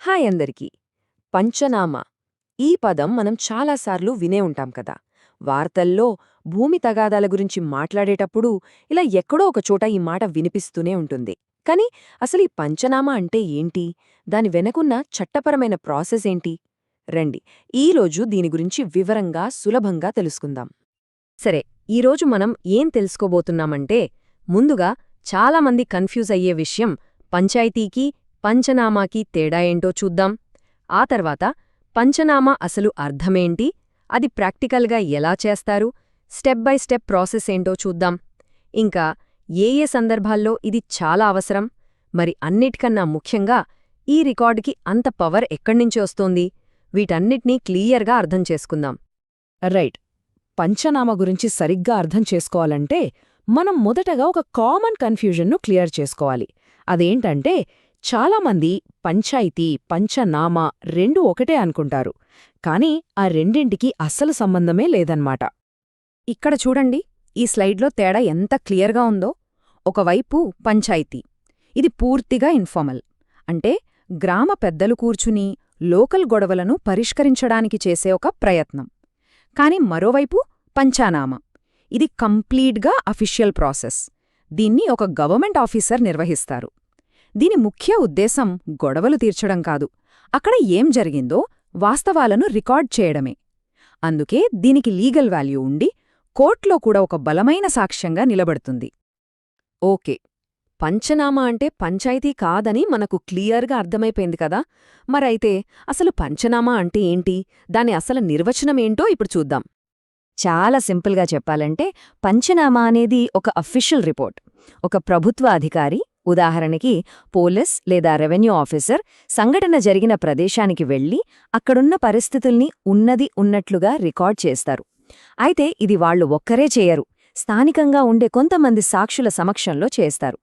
Hi అందరికీ. పంచనామా. ఈ పదం మనం చాలాసార్లు వినే ఉంటాం కదా. వార్తల్లో భూమి తగాదాల గురించి మాట్లాడేటప్పుడు ఇలా ఎక్కడో ఒకచోట ఈ మాట వినిపిస్తూనే ఉంటుంది. కాని అసలు ఈ పంచనామా అంటే ఏంటి? దాని వెనకున్న చట్టపరమైన ప్రాసెస్ ఏంటి? రండి ఈరోజు దీని గురించి వివరంగా సులభంగా తెలుసుకుందాం. సరే ఈరోజు మనం ఏం తెలుసుకోబోతున్నామంటే ముందుగా చాలామంది కన్ఫ్యూజ్ అయ్యే విషయం పంచాయతీకి పంచనామాకి తేడా ఏంటో చూద్దాం. ఆ తర్వాత పంచనామా అసలు అర్థమేంటి? అది ప్రాక్టికల్గా ఎలా చేస్తారు? స్టెప్ బై స్టెప్ ప్రాసెస్ ఏంటో చూద్దాం. ఇంకా ఏ ఏ సందర్భాల్లో ఇది చాలా అవసరం? మరి అన్నిటికన్నా ముఖ్యంగా ఈ రికార్డుకి అంత పవర్ ఎక్కడ్నుంచి వస్తోంది? వీటన్నిటినీ క్లియర్గా అర్థం చేసుకుందాం. రైట్. పంచనామా గురించి సరిగ్గా అర్థం చేసుకోవాలంటే మనం మొదటగా ఒక కామన్ కన్ఫ్యూజన్ను క్లియర్ చేసుకోవాలి. అదేంటంటే చాలామంది పంచాయతీ పంచనామా రెండు ఒకటే అనుకుంటారు. కానీ ఆ రెండింటికి అస్సలు సంబంధమే లేదన్నమాట. ఇక్కడ చూడండి ఈ స్లైడ్లో తేడా ఎంత క్లియర్గా ఉందో. ఒకవైపు పంచాయతీ. ఇది పూర్తిగా ఇన్ఫార్మల్. అంటే గ్రామ పెద్దలు కూర్చుని లోకల్ గొడవలను పరిష్కరించడానికి చేసే ఒక ప్రయత్నం. కాని మరోవైపు పంచానామా. ఇది కంప్లీట్గా అఫీషియల్ ప్రాసెస్. దీన్ని ఒక గవర్నమెంట్ ఆఫీసర్ నిర్వహిస్తారు. దీని ముఖ్య ఉద్దేశం గొడవలు తీర్చడం కాదు. అక్కడ ఏం జరిగిందో వాస్తవాలను రికార్డ్ చేయడమే. అందుకే దీనికి లీగల్ వాల్యూ ఉండి కోర్టులో కూడా ఒక బలమైన సాక్ష్యంగా నిలబడుతుంది. ఓకే. పంచనామా అంటే పంచాయతీ కాదని మనకు క్లియర్గా అర్థమైపోయింది కదా. మరైతే అసలు పంచనామా అంటే ఏంటి? దాని అసలు నిర్వచనమేంటో ఇప్పుడు చూద్దాం. చాలా సింపుల్గా చెప్పాలంటే పంచనామా అనేది ఒక అఫీషియల్ రిపోర్ట్. ఒక ప్రభుత్వ అధికారి ఉదాహరణకి పోలీస్ లేదా రెవెన్యూ ఆఫీసర్ సంఘటన జరిగిన ప్రదేశానికి వెళ్ళి అక్కడున్న పరిస్థితుల్ని ఉన్నది ఉన్నట్లుగా రికార్డ్ చేస్తారు. అయితే ఇది వాళ్ళు ఒక్కరే చేయరు. స్థానికంగా ఉండే కొంతమంది సాక్షుల సమక్షంలో చేస్తారు.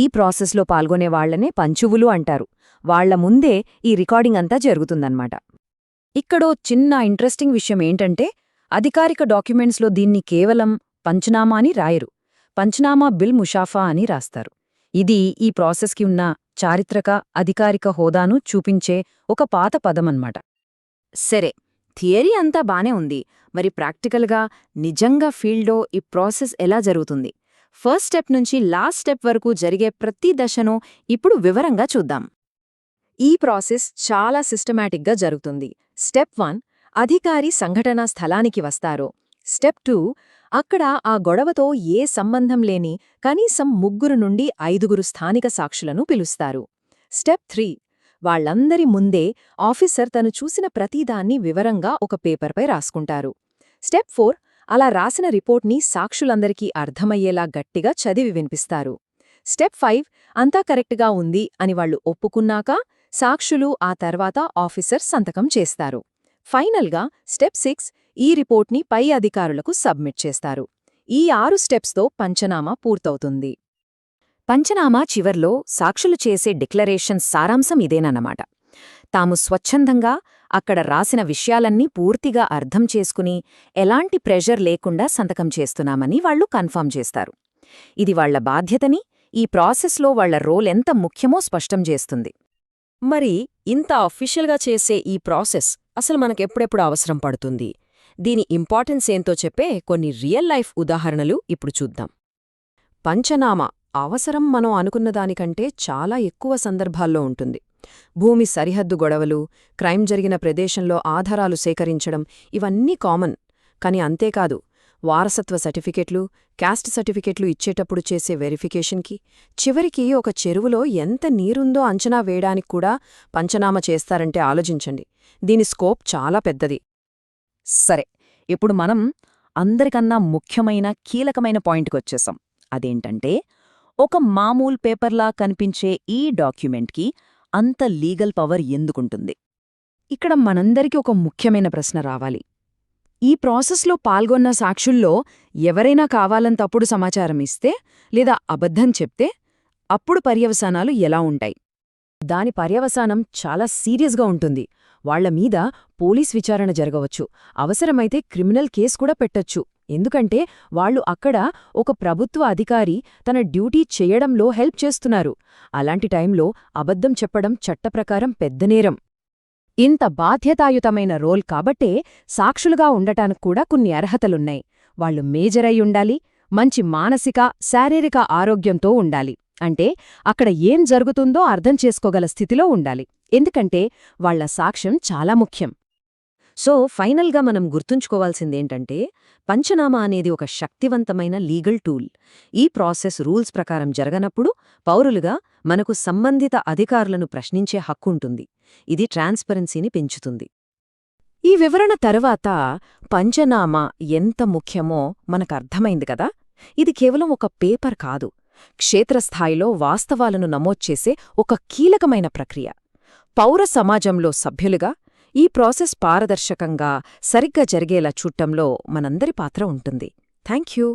ఈ ప్రాసెస్లో పాల్గొనే వాళ్ళనే పంచువులు అంటారు. వాళ్ళ ముందే ఈ రికార్డింగ్ అంతా జరుగుతుందన్నమాట. ఇక్కడో చిన్న ఇంట్రెస్టింగ్ విషయం ఏంటంటే అధికారిక డాక్యుమెంట్స్లో దీన్ని కేవలం పంచనామా అని రాయరు. పంచనామా బిల్ ముషాఫా అని రాస్తారు. ఇది ఈ ప్రాసెస్కి ఉన్న చారిత్రక అధికారిక హోదాను చూపించే ఒక పాత పదమన్నమాట. సరే థియరీ అంతా బానే ఉంది. మరి ప్రాక్టికల్గా నిజంగా ఫీల్డ్లో ఈ ప్రాసెస్ ఎలా జరుగుతుంది? ఫస్ట్ స్టెప్ నుంచి లాస్ట్ స్టెప్ వరకు జరిగే ప్రతి దశను ఇప్పుడు వివరంగా చూద్దాం. ఈ ప్రాసెస్ చాలా సిస్టమాటిక్గా జరుగుతుంది. స్టెప్ వన్ అధికారి సంఘటనా స్థలానికి వస్తారు. స్టెప్ టూ అక్కడ ఆ గొడవతో ఏ సంబంధం లేని కనీసం ముగ్గురు నుండి ఐదుగురు స్థానిక సాక్షులను పిలుస్తారు. స్టెప్ త్రీ వాళ్ళందరి ముందే ఆఫీసర్ తను చూసిన ప్రతిదాన్ని వివరంగా ఒక పేపర్పై రాసుకుంటారు. స్టెప్ ఫోర్ అలా రాసిన రిపోర్ట్ని సాక్షులందరికీ అర్థమయ్యేలా గట్టిగా చదివి వినిపిస్తారు. స్టెప్ ఫైవ్ అంతా కరెక్ట్గా ఉంది అని వాళ్ళు ఒప్పుకున్నాక సాక్షులు ఆ తర్వాత ఆఫీసర్ సంతకం చేస్తారు. ఫైనల్గా స్టెప్ సిక్స్ ఈ రిపోర్ట్ని పై అధికారులకు సబ్మిట్ చేస్తారు. ఈ ఆరు స్టెప్స్తో పంచనామా పూర్తవుతుంది. పంచనామా చివర్లో సాక్షులు చేసే డిక్లరేషన్ సారాంశం ఇదేనన్నమాట. తాము స్వచ్ఛందంగా అక్కడ రాసిన విషయాలన్నీ పూర్తిగా అర్థం చేసుకుని ఎలాంటి ప్రెషర్ లేకుండా సంతకం చేస్తున్నామని వాళ్ళు కన్ఫర్మ్ చేస్తారు. ఇది వాళ్ళ బాధ్యతని ఈ ప్రాసెస్లో వాళ్ళ రోల్ ఎంత ముఖ్యమో స్పష్టం చేస్తుంది. మరి ఇంత అఫీషియల్గా చేసే ఈ ప్రాసెస్ అసలు మనకెప్పుడెప్పుడు అవసరం పడుతుంది? దీని ఇంపార్టెన్స్ ఏంతో చెప్పే కొన్ని రియల్ లైఫ్ ఉదాహరణలు ఇప్పుడు చూద్దాం. పంచనామా అవసరం మనం అనుకున్నదానికంటే చాలా ఎక్కువ సందర్భాల్లో ఉంటుంది. భూమి సరిహద్దు గొడవలు క్రైమ్ జరిగిన ప్రదేశంలో ఆధారాలు సేకరించడం ఇవన్నీ కామన్. కాని అంతేకాదు వారసత్వ సర్టిఫికెట్లు క్యాస్ట్ సర్టిఫికెట్లు ఇచ్చేటప్పుడు చేసే వెరిఫికేషన్కి చివరికి ఒక చెరువులో ఎంత నీరుందో అంచనా వేయడానికి కూడా పంచనామ చేస్తారంటే ఆలోచించండి. దీని స్కోప్ చాలా పెద్దది. సరే ఇప్పుడు మనం అందరికన్నా ముఖ్యమైన కీలకమైన పాయింట్కొచ్చేసాం. అదేంటంటే ఒక మామూలు పేపర్లా కనిపించే ఈ డాక్యుమెంట్కి అంత లీగల్ పవర్ ఎందుకుంటుంది? ఇక్కడ మనందరికీ ఒక ముఖ్యమైన ప్రశ్న రావాలి. ఈ ప్రాసెస్లో పాల్గొన్న సాక్షుల్లో ఎవరైనా కావాలని తప్పుడు సమాచారం ఇస్తే లేదా అబద్ధం చెప్తే అప్పుడు పర్యవసానాలు ఎలా ఉంటాయి? దాని పర్యవసానం చాలా సీరియస్గా ఉంటుంది. వాళ్ళ మీద పోలీస్ విచారణ జరగవచ్చు. అవసరమైతే క్రిమినల్ కేసు కూడా పెట్టొచ్చు. ఎందుకంటే వాళ్ళు అక్కడ ఒక ప్రభుత్వ అధికారి తన డ్యూటీ చేయడంలో హెల్ప్ చేస్తున్నారు. అలాంటి టైంలో అబద్ధం చెప్పడం చట్టప్రకారం పెద్ద నేరం. ఇంత బాధ్యతాయుతమైన రోల్ కాబట్టే సాక్షులుగా ఉండటానికి కూడా కొన్ని అర్హతలున్నాయి. వాళ్ళు మేజర్ అయి ఉండాలి మంచి మానసిక శారీరక ఆరోగ్యంతో ఉండాలి. అంటే అక్కడ ఏం జరుగుతుందో అర్థం చేసుకోగల స్థితిలో ఉండాలి. ఎందుకంటే వాళ్ళ సాక్ష్యం చాలా ముఖ్యం. సో ఫైనల్గా మనం గుర్తుంచుకోవాల్సిందేంటంటే పంచనామా అనేది ఒక శక్తివంతమైన లీగల్ టూల్. ఈ ప్రాసెస్ రూల్స్ ప్రకారం జరగనప్పుడు పౌరులుగా మనకు సంబంధిత అధికారులను ప్రశ్నించే హక్కుంటుంది ఇది ట్రాన్స్పరెన్సీని పెంచుతుంది. ఈ వివరణ తర్వాత పంచనామా ఎంత ముఖ్యమో మనకర్థమైంది కదా? ఇది కేవలం ఒక పేపర్ కాదు. క్షేత్రస్థాయిలో వాస్తవాలను నమోద్చేసే ఒక కీలకమైన ప్రక్రియ. పౌర సమాజంలో సభ్యులుగా ఈ ప్రాసెస్ పారదర్శకంగా సరిగ్గా జరిగేలా చూడటంలో మనందరి పాత్ర ఉంటుంది. Thank you